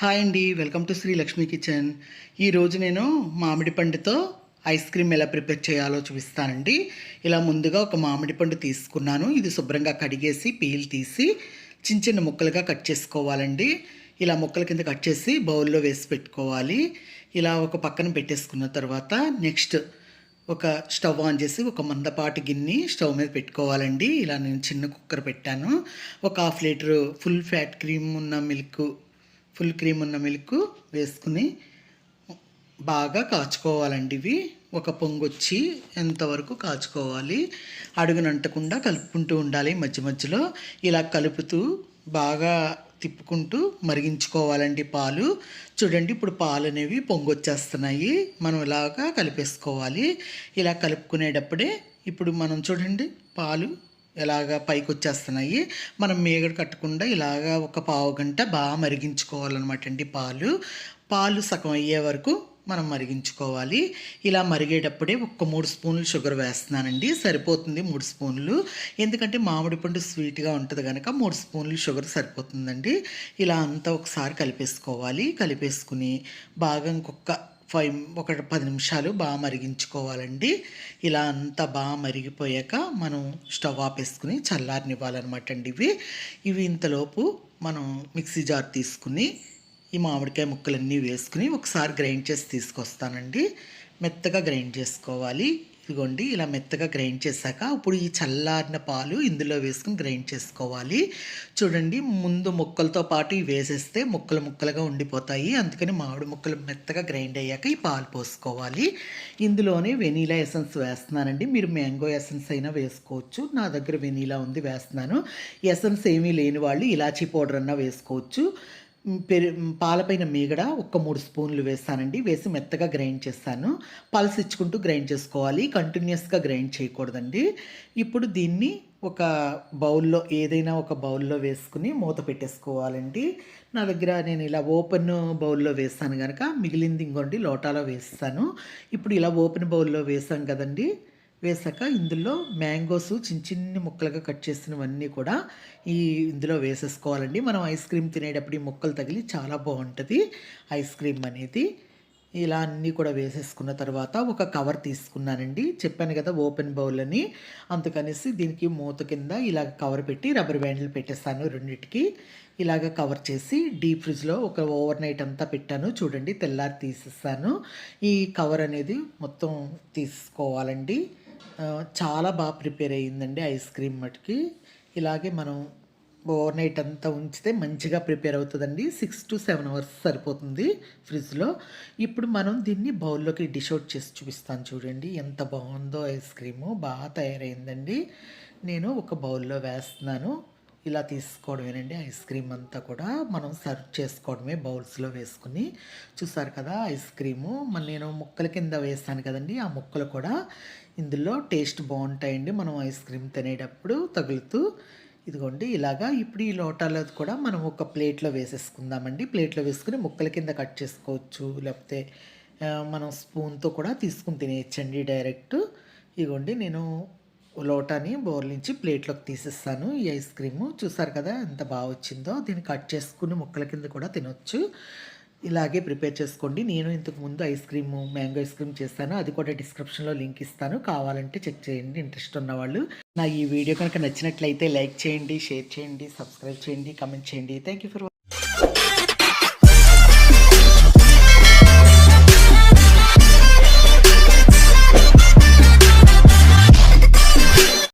Hi అండి welcome to Sri Lakshmi kitchen ఈరోజు నేను మామిడి పండుతో ఐస్ క్రీమ్ ఎలా ప్రిపేర్ చేయాలో చూపిస్తానండి. ఇలా ముందుగా ఒక మామిడి పండు తీసుకున్నాను. ఇది శుభ్రంగా కడిగేసి పీల్ తీసి చిన్న చిన్న ముక్కలుగా కట్ చేసుకోవాలండి. ఇలా ముక్కల కింద కట్ చేసి బౌల్లో వేసి పెట్టుకోవాలి. ఇలా ఒక పక్కన పెట్టేసుకున్న తర్వాత నెక్స్ట్ ఒక స్టవ్ ఆన్ చేసి ఒక మందపాటి గిన్నె స్టవ్ మీద పెట్టుకోవాలండి. ఇలా నేను చిన్న కుక్కర్ పెట్టాను. ఒక half litre full fat cream ఉన్న మిల్క్ ఫుల్ క్రీమ్ ఉన్న మిల్క్ వేసుకుని బాగా కాచుకోవాలండి ఇవి. ఒక పొంగొచ్చి ఎంతవరకు కాచుకోవాలి? అడుగునంటకుండా కలుపుకుంటూ ఉండాలి మధ్య మధ్యలో. ఇలా కలుపుతూ బాగా తిప్పుకుంటూ మరిగించుకోవాలండి పాలు. చూడండి ఇప్పుడు పాలు అనేవి పొంగొచ్చేస్తున్నాయి. మనం ఇలాగా కలిపేసుకోవాలి. ఇలా కలుపుకునేటప్పుడే ఇప్పుడు మనం చూడండి పాలు ఇలాగ పైకి వచ్చేస్తున్నాయి మనం మేగడ కట్టకుండా ఇలాగా ఒక పావు గంట బాగా మరిగించుకోవాలన్నమాట అండి పాలు. పాలు సగం అయ్యే వరకు మనం మరిగించుకోవాలి. ఇలా మరిగేటప్పుడే ఒక్క మూడు స్పూన్లు షుగర్ వేస్తున్నానండి. సరిపోతుంది మూడు స్పూన్లు. ఎందుకంటే మామిడి పండు స్వీట్గా ఉంటుంది కనుక మూడు స్పూన్లు షుగర్ సరిపోతుందండి. ఇలా అంతా ఒకసారి కలిపేసుకోవాలి. కలిపేసుకుని బాగా ఇంకొక ఫైవ్ ఒక పది నిమిషాలు బాగా మరిగించుకోవాలండి. ఇలా అంతా బాగా మరిగిపోయాక మనం స్టవ్ ఆపేసుకుని చల్లారనివ్వాలన్నమాట అండి ఇవి. ఇవి ఇంతలోపు మనం మిక్సీ జార్ తీసుకుని ఈ మామిడికాయ ముక్కలన్నీ వేసుకుని ఒకసారి గ్రైండ్ చేసి తీసుకొస్తానండి. మెత్తగా గ్రైండ్ చేసుకోవాలి. ఇదిగోండి ఇలా మెత్తగా గ్రైండ్ చేశాక ఇప్పుడు ఈ చల్లారిన పాలు ఇందులో వేసుకుని గ్రైండ్ చేసుకోవాలి. చూడండి ముందు ముక్కలతో పాటు ఇవి వేసేస్తే ముక్కలు ముక్కలుగా ఉండిపోతాయి. అందుకని మామిడి ముక్కలు మెత్తగా గ్రైండ్ అయ్యాక ఈ పాలు పోసుకోవాలి. ఇందులోనే వెనీలా ఎసెన్స్ వేస్తున్నానండి. మీరు మ్యాంగో ఎసెన్స్ అయినా వేసుకోవచ్చు. నా దగ్గర వెనీలా ఉంది వేస్తున్నాను. ఎసెన్స్ ఏమీ లేని వాళ్ళు ఇలాచీ పౌడర్ అన్నా వేసుకోవచ్చు. పెరి పాలపైన మీగడ ఒక మూడు స్పూన్లు వేస్తానండి. వేసి మెత్తగా గ్రైండ్ చేస్తాను. పల్స్ ఇచ్చుకుంటూ గ్రైండ్ చేసుకోవాలి. కంటిన్యూస్గా గ్రైండ్ చేయకూడదండి. ఇప్పుడు దీన్ని ఒక బౌల్లో ఏదైనా ఒక బౌల్లో వేసుకుని మూత పెట్టేసుకోవాలండి. నా దగ్గర నేను ఇలా ఓపెన్ బౌల్లో వేస్తాను కనుక మిగిలింది ఇంకోండి లోటాలో వేస్తాను. ఇప్పుడు ఇలా ఓపెన్ బౌల్లో వేసాం కదండి. వేసాక ఇందులో మ్యాంగోస్ చిన్న చిన్ని ముక్కలుగా కట్ చేసినవన్నీ కూడా ఈ ఇందులో వేసేసుకోవాలండి. మనం ఐస్ క్రీమ్ తినేటప్పుడు ఈ ముక్కలు తగిలి చాలా బాగుంటుంది ఐస్ క్రీమ్ అనేది. ఇలా అన్నీ కూడా వేసేసుకున్న తర్వాత ఒక కవర్ తీసుకున్నానండి. చెప్పాను కదా ఓపెన్ బౌల్ అని. అందుకనేసి దీనికి మూత కింద ఇలాగ కవర్ పెట్టి రబ్బర్ బ్యాండ్లు పెట్టేస్తాను రెండింటికి. ఇలాగ కవర్ చేసి డీప్ ఫ్రిడ్జ్లో ఒక ఓవర్ నైట్ అంతా పెట్టాను. చూడండి తెల్లారి తీసేస్తాను ఈ కవర్ అనేది మొత్తం తీసుకోవాలండి చాలా బాగా ప్రిపేర్ అయ్యిందండి ఐస్ క్రీమ్ మటుకి. ఇలాగే మనం ఓవర్ నైట్ అంతా ఉంచితే మంచిగా ప్రిపేర్ అవుతుందండి. సిక్స్ టు సెవెన్ అవర్స్ సరిపోతుంది ఫ్రిడ్జ్లో. ఇప్పుడు మనం దీన్ని బౌల్లోకి డిష్ అవుట్ చేసి చూపిస్తాను చూడండి. ఎంత బాగుందో ఐస్ క్రీము. బాగా తయారైందండి. నేను ఒక బౌల్లో వేస్తున్నాను. ఇలా తీసుకోవడమేనండి ఐస్ క్రీమ్ అంతా కూడా మనం సర్వ్ చేసుకోవడమే బౌల్స్లో వేసుకుని. చూసారు కదా ఐస్ క్రీము? మళ్ళీ నేను ముక్కల కింద వేస్తాను కదండి ఆ ముక్కలు కూడా ఇందులో టేస్ట్ బాగుంటాయండి. మనం ఐస్ క్రీమ్ తినేటప్పుడు తగులుతూ. ఇదిగోండి ఇలాగా ఇప్పుడు ఈ లోటాలో కూడా మనం ఒక ప్లేట్లో వేసేసుకుందామండి. ప్లేట్లో వేసుకుని ముక్కల కింద కట్ చేసుకోవచ్చు. లేకపోతే మనం స్పూన్తో కూడా తీసుకుని తినేయచ్చండి డైరెక్ట్. ఇదిగోండి నేను లోటాని బోర్లించి నుంచి ప్లేట్లోకి తీసేస్తాను. ఈ ఐస్ క్రీము చూసారు కదా ఎంత బాగా వచ్చిందో. దీన్ని కట్ చేసుకుని ముక్కల కింద కూడా తినొచ్చు. ఇలాగే ప్రిపేర్ చేసుకోండి. నేను ఇంతకు ముందు ice cream mango ice cream చేస్తాను అది కూడా డిస్క్రిప్షన్లో లింక్ ఇస్తాను. కావాలంటే చెక్ చేయండి. ఇంట్రెస్ట్ ఉన్నవాళ్ళు నా ఈ వీడియో కనుక నచ్చినట్లయితే లైక్ చేయండి షేర్ చేయండి సబ్స్క్రైబ్ చేయండి కమెంట్ చేయండి. Thank you for